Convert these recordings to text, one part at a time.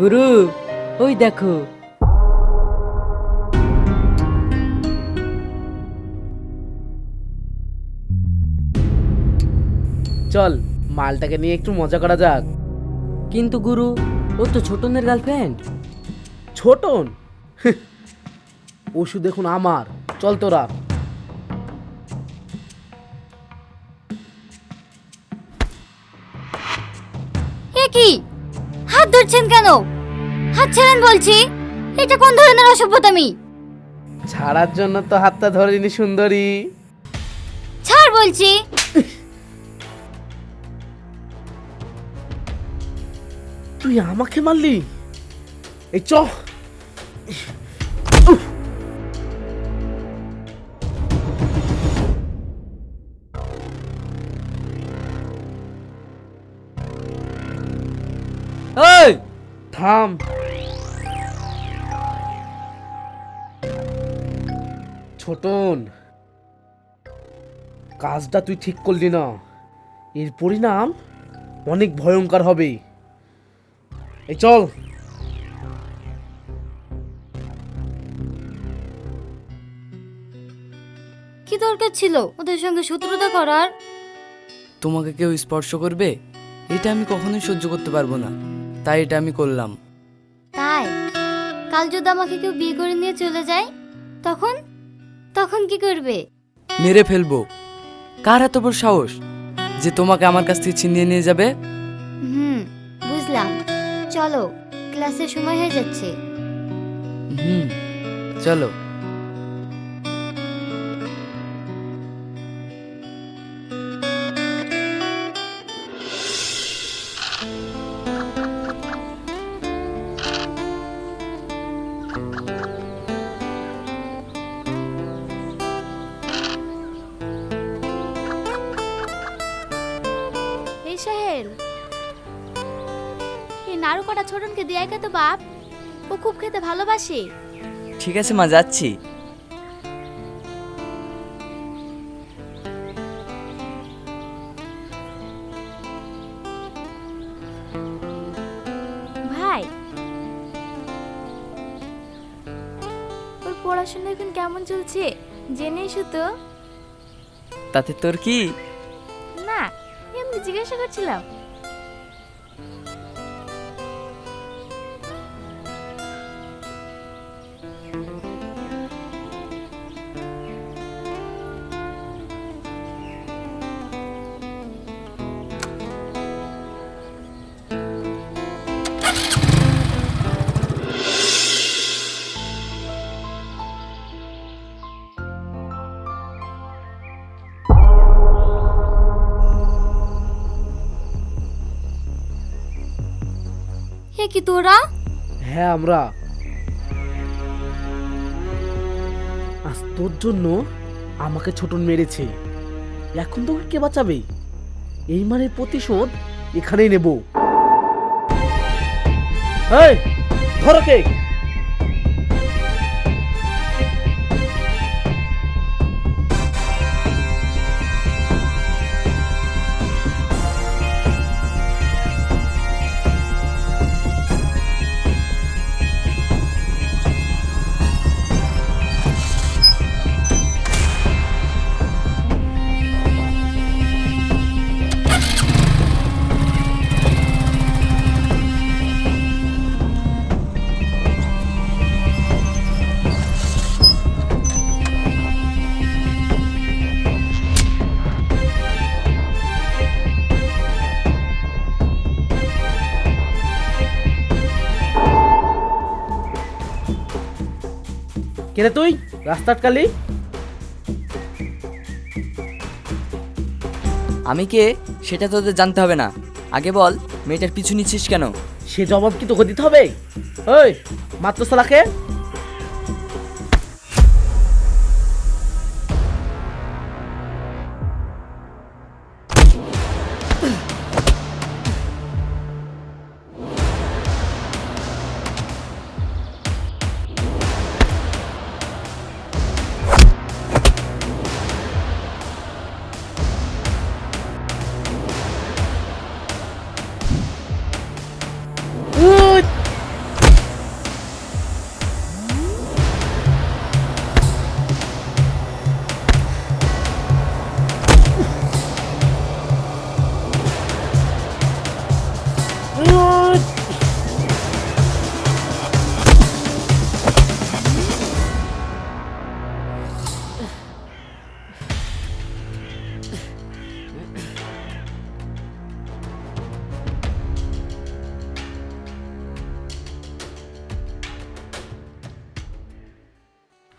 গুরু ওই দেখো। চল মালটাকে নিয়ে একটু মজা করা যাক। কিন্তু গুরু ও তো ছোটনের গার্লফ্রেন্ড ছোটন? ওষুধ দেখুন আমার। চল তোরা। কি? হাত ধরছেন কেন? হাত ছেড়েন বলছি। এটা কোন ধরনের অসভ্যতামি ছাড়ার জন্য তো হাতটা ধরিনি সুন্দরী। ছাড় বলছি। তুই আমাকে মারলি? এই চ। থাম। ছোটন কাজটা তুই ঠিক করলি না। এর পরিণাম অনেক ভয়ঙ্কর হবে। এই চল। কি দরকার ছিল? ওদের সঙ্গে শত্রুতা করার? তোমাকে কেউ স্পর্শ করবে? এটা আমি কখনোই সহ্য করতে পারব না। তাই এটা আমি করলাম। তাই? কাল যদি আমাকে কেউ বিয়ে করে নিয়ে চলে যায় তখন? তখন কি করবে? মেরে ফেলব। কার এত বড় সাহস যে তোমাকে আমার কাছ থেকে ছিনিয়ে নিয়ে যাবে? হুম বুঝলাম। চলো ক্লাসের সময় হয়ে যাচ্ছে। হুম চলো। ছোটনকে তো বাপ। ও খুব খেতে ভালোবাসে। ঠিক আছে মা যাচ্ছি। ভাই ওর পড়াশোনা এখন কেমন চলছে? জেনে এসো তো। তাতে তোর কি? না এমনি জিজ্ঞাসা করছিলাম। হে কি তোরা? হ্যাঁ আমরা। আজ তোর জন্য আমাকে ছোট মেরেছে। এখন তোকে কে বাঁচাবে? এই মানে প্রতিশোধ এখানেই নেব। ধরো কেনে তুই? রাস্তা কালি? আমি কে? সেটা তোদের জানতে হবে না। আগে বল মেয়েটার পিছু নিচ্ছিস কেন? সে জবাব কি তোকে দিতে হবে? ওই মাত্র সালাকে?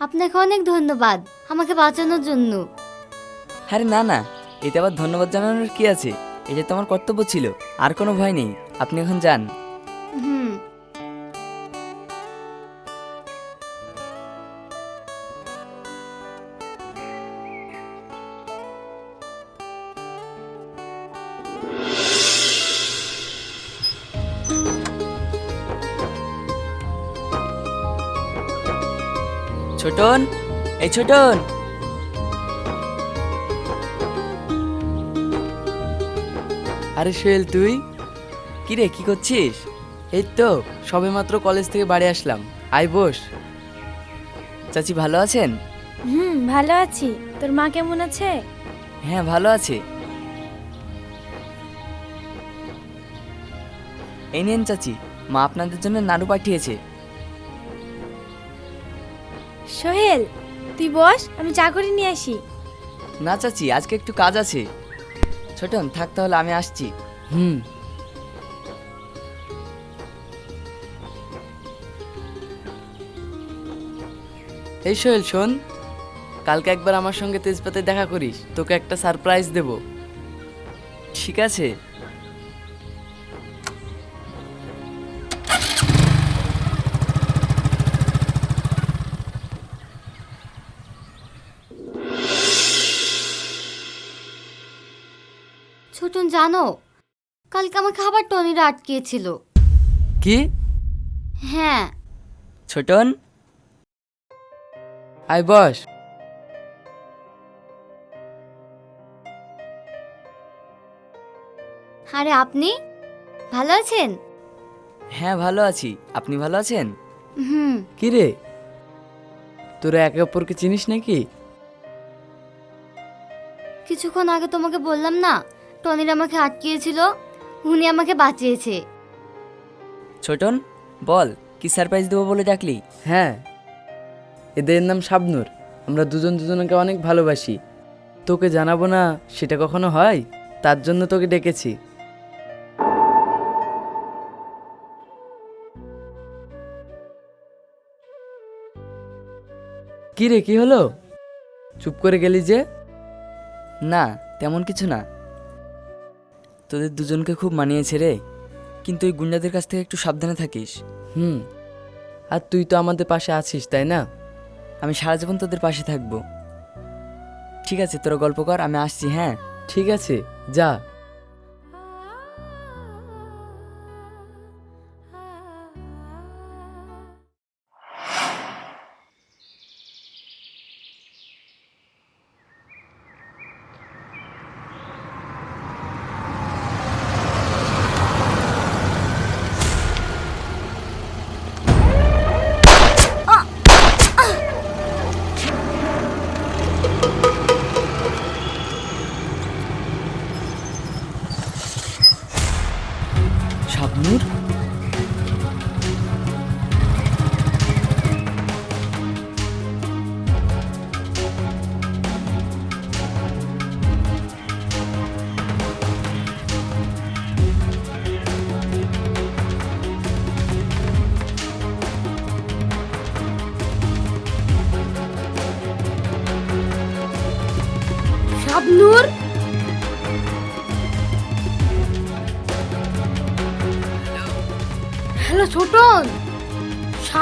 আপনাকে অনেক ধন্যবাদ, আমাকে বাঁচানোর জন্য। আরে না না, এতে আবার ধন্যবাদ জানানোর কি আছে? এটা তোমার কর্তব্য ছিল, আর কোনো ভয় নেই। আপনি এখন যান। ছোটন এই ছোটন। আরে সোহেল তুই? কি রে কি করছিস? এই তো সবে মাত্র কলেজ থেকে বাড়ি আসলাম। আই বস। চাচি ভালো আছেন? হুম ভালো আছি। তোর মা কেমন আছে? হ্যাঁ ভালো আছে। এই নিন চাচি মা আপনাদের জন্য নাড়ু পাঠিয়েছে। সোহেল, তুই বস, আমি চা করে নিয়ে আসি। না চাচি, আজকে একটু কাজ আছে। ছোটন, থাক তাহলে, আমি আসছি। হুম। এই সোহেল, শোন, কালকে একবার আমার সঙ্গে তেজপাতে দেখা করিস, তোকে একটা সারপ্রাইজ দেব। ঠিক আছে? কালকে আমাকে আবার টনিরা আটকিয়েছিল কি? হ্যাঁ। ছোটন আই বস। আরে আপনি? ভালো আছেন? হ্যাঁ ভালো আছি। আপনি ভালো আছেন? হুম। কি রে? তোরা একে অপরকে চিনিস নাকি? কিছুক্ষণ আগে তোমাকে বললাম না টনির আমাকে আটকিয়েছিল? উনি আমাকে বাঁচিয়েছে। ছোটন বল কি সারপ্রাইজ দেবো বলে ডাকলি? হ্যাঁ এদের নাম শাবনুর। আমরা দুজন দুজনকে অনেক ভালোবাসি। তোকে জানাব না সেটা কখনো হয়? তার জন্য তোকে ডেকেছি। কি রে কি হলো? চুপ করে গেলি যে? না তেমন কিছু না। তোদের দুজনকে খুব মানিয়েছে রে। কিন্তু ওই গুন্ডাদের কাছ থেকে একটু সাবধানে থাকিস। হুম। আর তুই তো আমাদের পাশে আছিস তাই না? আমি সারা জীবন তোদের পাশে থাকব। ঠিক আছে তোরা গল্প কর আমি আসছি হ্যাঁ? ঠিক আছে যা।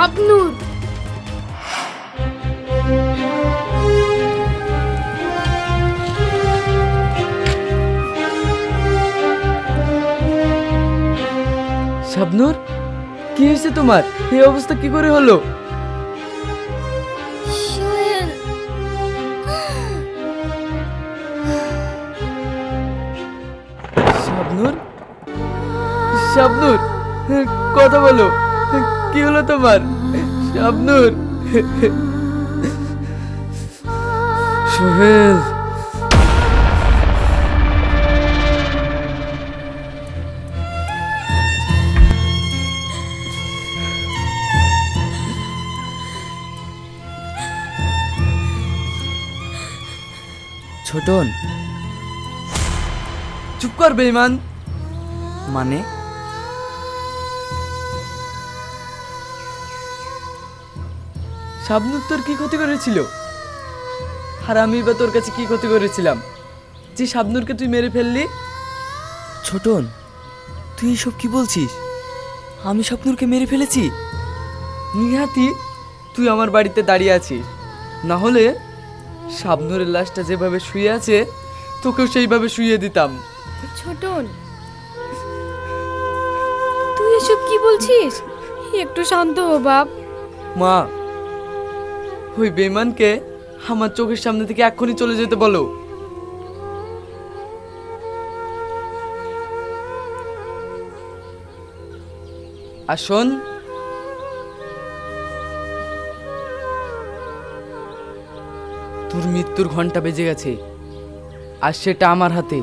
শাবনুর শাবনুর কি হয়েছে তোমার? এই অবস্থা কি করে হলো? সোহেল শাবনুর শাবনুর কথা বলো। কি হলো তোমার? শাবনুর সোহেল। ছোটন। চুপ কর বেইমান। মানে? শাবনুর তোর কি ক্ষতি করেছিল? আর আমি বা তোর কাছে কি ক্ষতি করেছিলাম? যে শাবনুরকে তুই মেরে ফেললি? ছোটন তুই এসব কি বলছিস? আমি স্বপ্নুরকে মেরে ফেলেছি? নিহাতি তুই আমার বাড়িতে দাঁড়িয়ে আছিস। না হলে শাবনুরের লাশটা যেভাবে শুয়ে আছে তোকেও সেইভাবে শুয়ে দিতাম। ছোটন তুই এসব কি বলছিস? একটু শান্ত হো বাপ। মা ওই বেমানকে আমার চোখের সামনে থেকে এক্ষুনি চলে যেতে বলো। আসুন তোর মৃত্যুর ঘণ্টা বেজে গেছে, আর সেটা আমার হাতে।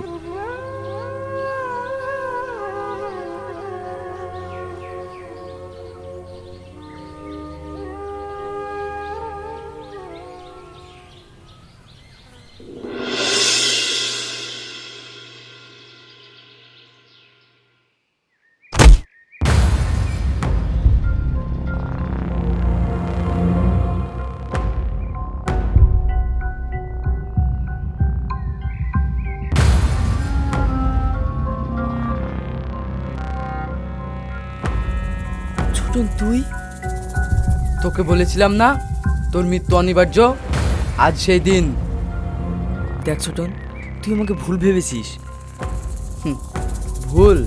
ছোটন তুই? তোকে বলেছিলাম না তোর মৃত্যু অনিবার্য? আজ সেই দিন। দেখ ছোটন তুই আমাকে ভুল ভেবেছিস। ভুল।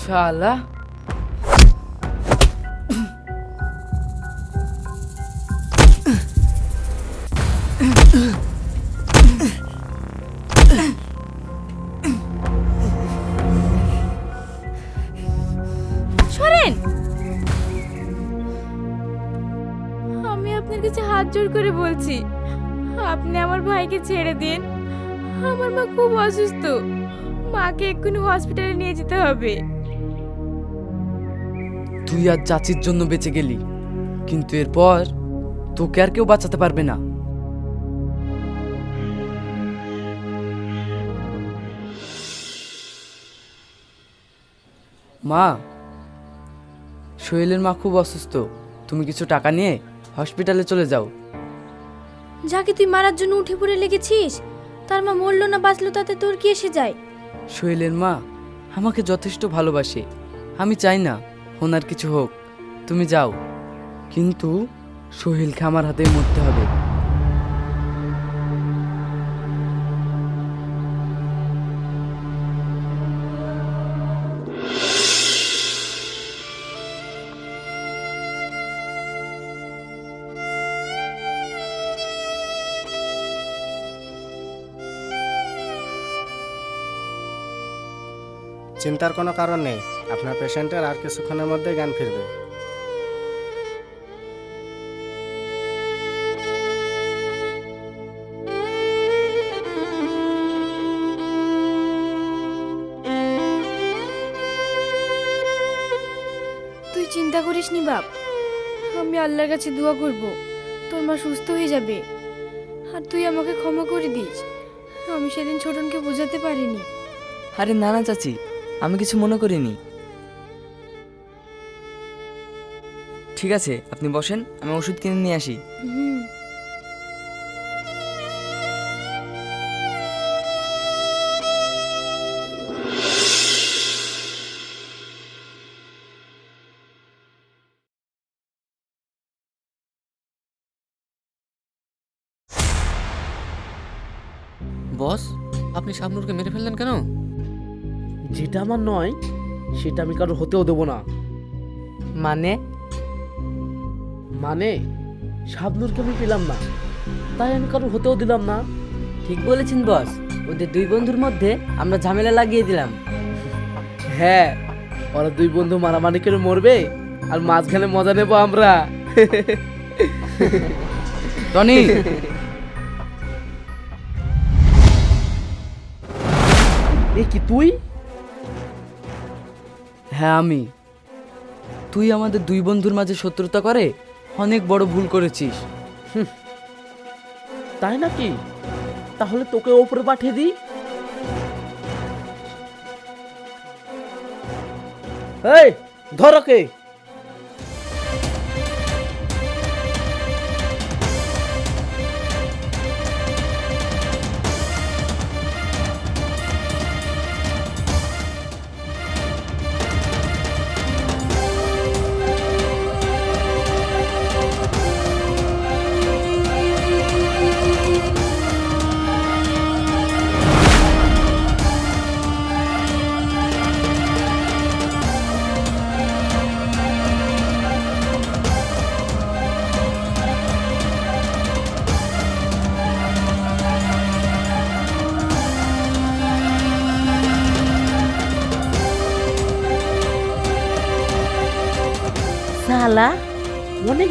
শালা। জোর করে বলছি, আপনি আমার ভাইকে ছেড়ে দিন। আমার মা খুব অসুস্থ। মাকে এক্ষুনি হসপিটালে নিয়ে যেতে হবে। তুই আর চাচির জন্য বেঁচে গেলি। কিন্তু এরপর তোকে আর কেউ বাঁচাতে পারবে না। মা সোহেলের মা খুব অসুস্থ। তুমি কিছু টাকা নিয়ে হসপিটালে চলে যাও। যাকে তুই মারার জন্য উঠে পড়ে লেগেছিস? তার মা মরল না, বাঁচলো, তাতে তোর কি এসে যায়? শৈলের মা, আমাকে যথেষ্ট ভালোবাসে। আমি চাই না ওনার কিছু হোক। তুমি যাও। কিন্তু সোহেলকে আমার হাতে মরতে হবে। চিন্তার কোনো কারণ নেই। আপনার পেশেন্টের আর কিছুক্ষণের মধ্যে জ্ঞান ফিরবে। তুই চিন্তা করিস নি বাপ। আমি আল্লাহর কাছে দোয়া করব। তোর মা সুস্থ হয়ে যাবে। আর তুই আমাকে ক্ষমা করে দিস। আমি সেদিন ছোটনকে বোঝাতে পারিনি। আরে না না চাচি আমি কিছু মনে করিনি। ঠিক আছে, আপনি বসেন, আমি ওষুধ কিনে নিয়ে আসি। বস, আপনি শাবনুরকে মেরে ফেললেন কেন? যেটা আমার নয় সেটা আমি কারও হতেও দেবো না। মানে? মানে শাবনুরকে আমি পেলাম না। তাই আমি কারও হতেও দিলাম না। ঠিক বলেছেন বস। ওদের দুই বন্ধুর মধ্যে আমরা ঝামেলা লাগিয়ে দিলাম। হ্যাঁ ওরা দুই বন্ধু মারামারি করে মরবে আর মাঝখানে মজা নেব আমরা। টনি! এ কি তুই? হ্যাঁ আমি। তুই আমাদের দুই বন্ধুর মাঝে শত্রুতা করে অনেক বড় ভুল করেছিস। তাই নাকি? তাহলে তোকে ওপরে পাঠিয়ে দিই। এই, ধর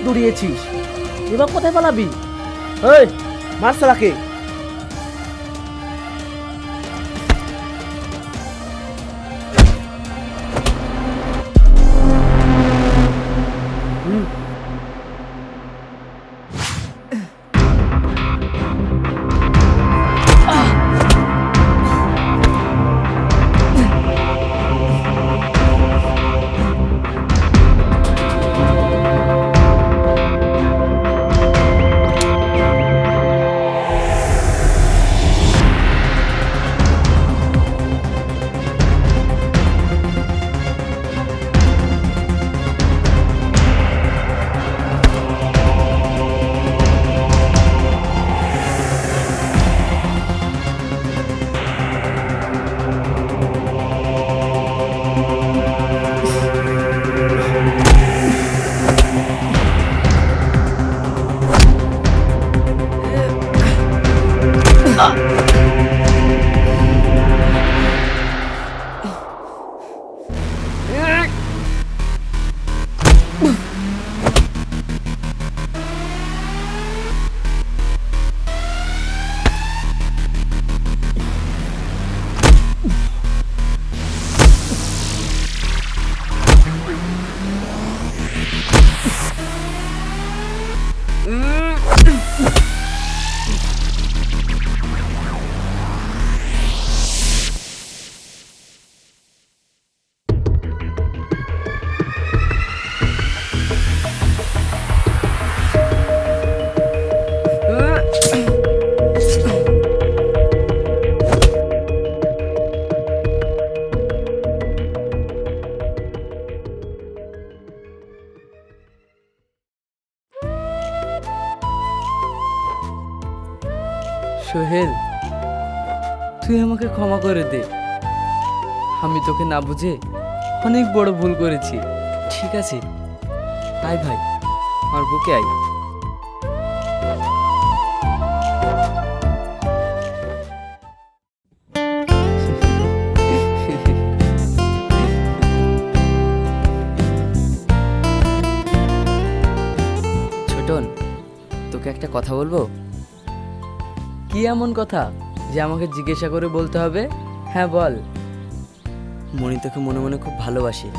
দৌড়িয়েছিস এবার কোথায় পালাবি? এই মার 음. আমি তোকে না বুঝে অনেক বড় ভুল করেছি। ঠিক আছে? তাই ভাই, আমার বুকে আয়। ছোটন, তোকে একটা কথা বলব? কি এমন কথা যে আমাকে জিজ্ঞাসা করে বলতে হবে? হ্যাঁ বল। মনি তোকে মনে মনে খুব ভালোবাসি।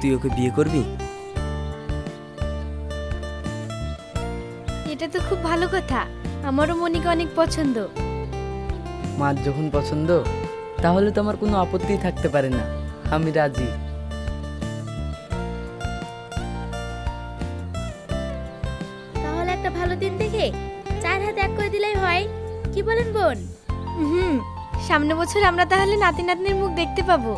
তুই ওকে বিয়ে করবি? এটা তো খুব ভালো কথা। আমারও মনিকে অনেক পছন্দ। মা যখন পছন্দ তাহলে তো আমার কোনো আপত্তি থাকতে পারে না। আমি রাজি। বছর আমরা তাহলে নাতি নাতনির মুখ দেখতে পাবো।